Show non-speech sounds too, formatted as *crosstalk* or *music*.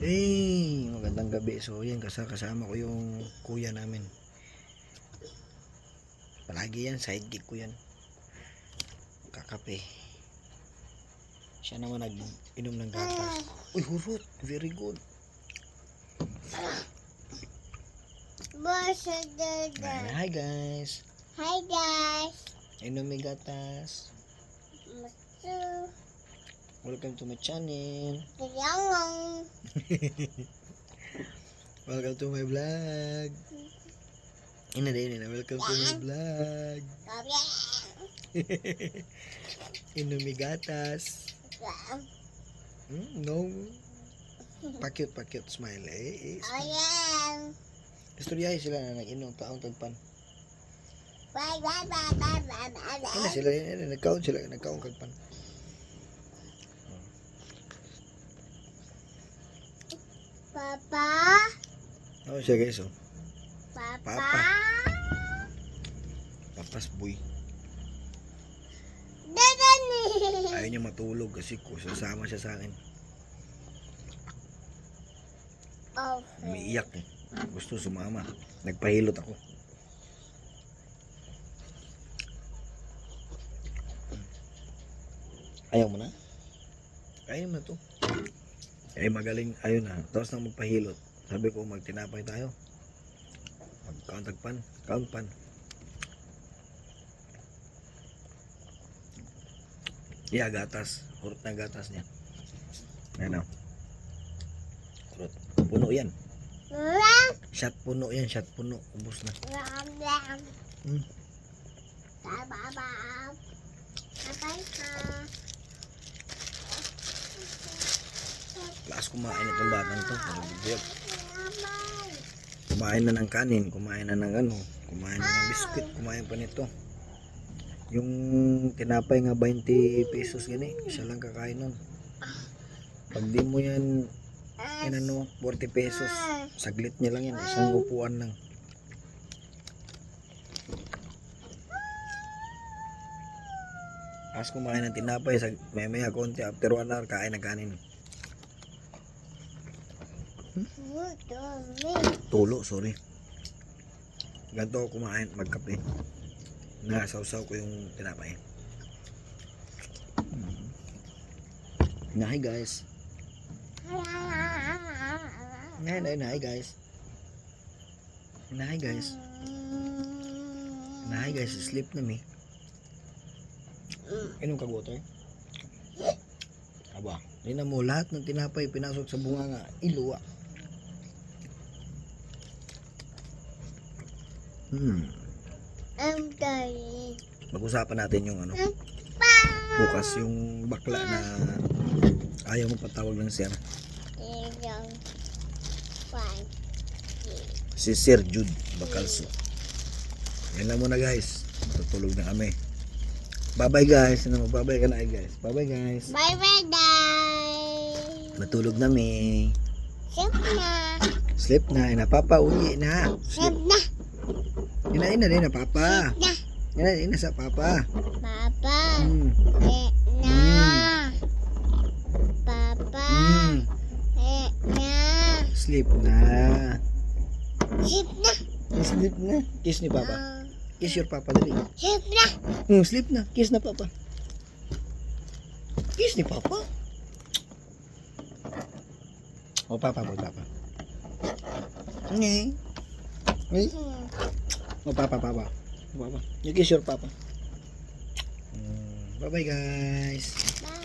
Eh, magandang gabi. So, yan, kasa kasama ko yung kuya namin. Palagi yan, sidekick ko yan. Kakape. Siya naman nag-inom ng gatas. Uy, hurot. Very good. Boss, Ayan, hi guys. Hi guys. Inom may gatas. Masu. Welcome to my channel. *laughs* Welcome to my vlog. Ina din, ina. Welcome to my vlog. Kabyang. *laughs* Inom may gatas. Hmm, no. Pakit, pakit, smile. Eh, eh, smile. Ayan. Istoryahin sila na nag-inom taong tagpan. Ano sila yun? Nagkaon sila, nagkaon kagpan. Papa. Oh, siya guys, oh. Papa. Papa. Papas boy. Dadani. Ayaw niya matulog kasi ko sasama siya sa akin. Oh. Umiiyak eh. Gusto sumama. Nagpahilot ako. Ayaw mo na? Ayaw mo na to. Eh magaling, ayun na. Tapos na magpahilot. Sabi ko magtinapay tayo. Magkauntagpan. Countpan. Yeah, gatas. Hurot na gatas niya. Ayan o. Hurot. Puno yan. Shot puno yan, shot puno. Ubus na. Hmm. Bye bye bye. Bye bye ka. Lakas kumain itong batang to. Biyag. Bye. Kumain na ng kanin, kumain na ng ano, kumain na ng biskuit, kumain pa nito. Yung tinapay nga 20 pesos gani, siya lang kakain nun. Pag di mo yan, inano, 40 pesos, saglit niya lang yan, isang upuan lang. As kumain ng tinapay, sa may maya konti, after 1 hour, kain ng kanin. Tulo, sorry. Ganito ako kumain, magkape. Nasawsaw ko yung tinapay. Mm. Na, hi guys. Na, na, na, hi guys. Na, hi guys. Na, hi guys, sleep na mi. Inom ka water? Aba, na mo lahat ng tinapay pinasok sa bunga nga, iluwa. Hmm. I'm dying. Pag-usapan natin yung ano, bukas yung bakla na ayaw mo patawag ng sir. Si Sir Jude Bacalso. Yan lang muna guys. Matutulog na kami. Bye-bye guys. Ano, bye-bye ka na guys. Bye-bye guys. Bye bye guys. Matulog na mi. Sip na. Sleep na. Ina, papa, uwi na. Sip Sleep. na. Ina, ina, ina, papa. Na. Ina, ina sa papa. Papa. Hmm. Eh na. Papa. Hmm. Eh na. Sleep na. Sip na. Sleep na. Kiss ni papa. Ah, Kiss your papa dali. Sip na. Hmm, sleep na. Kiss na papa. Kiss ni papa. O papa, o papa. Okay. Hey. Hmm. O papa, papa. Papa. You kiss your papa. Mm, bye bye guys. Bye.